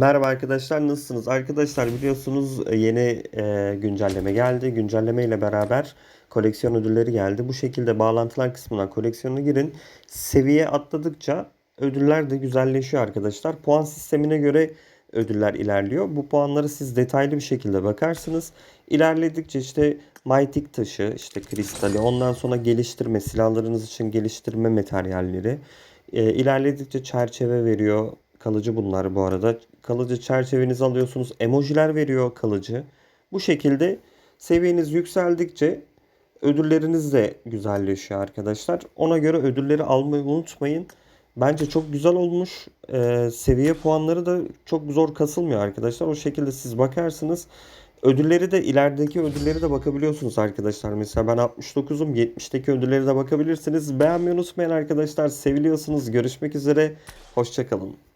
Merhaba arkadaşlar nasılsınız? Arkadaşlar biliyorsunuz e, yeni e, güncelleme geldi. Güncelleme ile beraber koleksiyon ödülleri geldi. Bu şekilde bağlantılar kısmına koleksiyona girin. Seviye atladıkça ödüller de güzelleşiyor arkadaşlar. Puan sistemine göre ödüller ilerliyor. Bu puanları siz detaylı bir şekilde bakarsınız. İlerledikçe işte Mytik taşı, işte kristali, ondan sonra geliştirme, silahlarınız için geliştirme materyalleri. E, ilerledikçe çerçeve veriyor. Kalıcı bunlar bu arada. Kalıcı çerçevenizi alıyorsunuz. Emojiler veriyor kalıcı. Bu şekilde seviyeniz yükseldikçe ödülleriniz de güzelleşiyor arkadaşlar. Ona göre ödülleri almayı unutmayın. Bence çok güzel olmuş. Ee, seviye puanları da çok zor kasılmıyor arkadaşlar. O şekilde siz bakarsınız. Ödülleri de ilerideki ödülleri de bakabiliyorsunuz arkadaşlar. Mesela ben 69'um 70'teki ödülleri de bakabilirsiniz. Beğenmeyi unutmayın arkadaşlar. Seviliyorsunuz. Görüşmek üzere. Hoşçakalın.